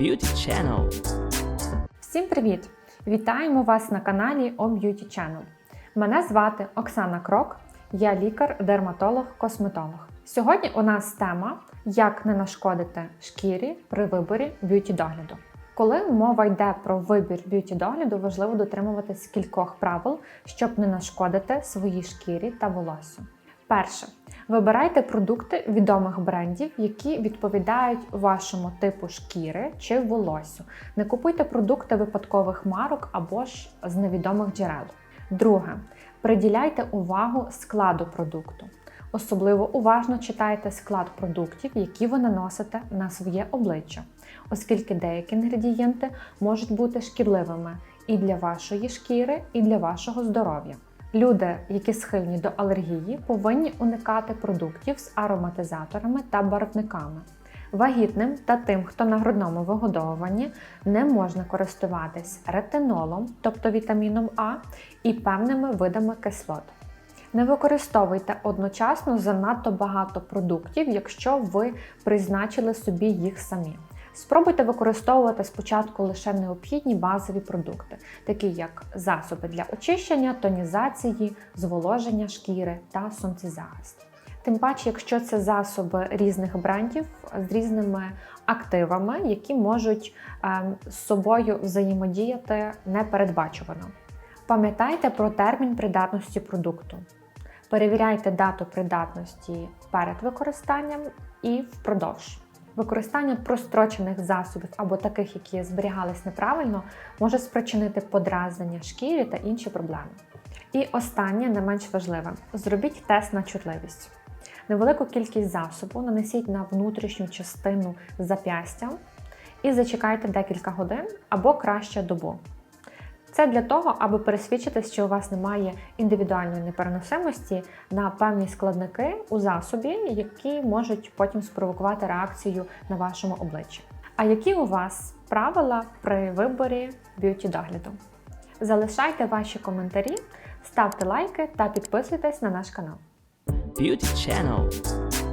Beauty Channel. Всім привіт! Вітаємо вас на каналі Om Beauty Channel. Мене звати Оксана Крок, я лікар-дерматолог-косметолог. Сьогодні у нас тема Як не нашкодити шкірі при виборі б'юті догляду. Коли мова йде про вибір б'юті догляду, важливо дотримуватись кількох правил, щоб не нашкодити своїй шкірі та волоссю. Перше. Вибирайте продукти відомих брендів, які відповідають вашому типу шкіри чи волосю. Не купуйте продукти випадкових марок або ж з невідомих джерел. Друге. Приділяйте увагу складу продукту. Особливо уважно читайте склад продуктів, які ви наносите на своє обличчя, оскільки деякі інгредієнти можуть бути шкідливими і для вашої шкіри, і для вашого здоров'я. Люди, які схильні до алергії, повинні уникати продуктів з ароматизаторами та барвниками. Вагітним та тим, хто на грудному вигодовуванні, не можна користуватись ретинолом, тобто вітаміном А, і певними видами кислот. Не використовуйте одночасно занадто багато продуктів, якщо ви призначили собі їх самі. Спробуйте використовувати спочатку лише необхідні базові продукти, такі як засоби для очищення, тонізації, зволоження шкіри та сонцезахист. Тим паче, якщо це засоби різних брендів з різними активами, які можуть ем, з собою взаємодіяти непередбачувано. Пам'ятайте про термін придатності продукту. Перевіряйте дату придатності перед використанням і впродовж. Використання прострочених засобів або таких, які зберігались неправильно, може спричинити подразнення шкірі та інші проблеми. І останнє, не менш важливе: зробіть тест на чутливість. Невелику кількість засобу нанесіть на внутрішню частину зап'ястя і зачекайте декілька годин або краще добу. Це для того, аби пересвідчитись, що у вас немає індивідуальної непереносимості на певні складники у засобі, які можуть потім спровокувати реакцію на вашому обличчі. А які у вас правила при виборі б'юті догляду? Залишайте ваші коментарі, ставте лайки та підписуйтесь на наш канал. Beauty Channel.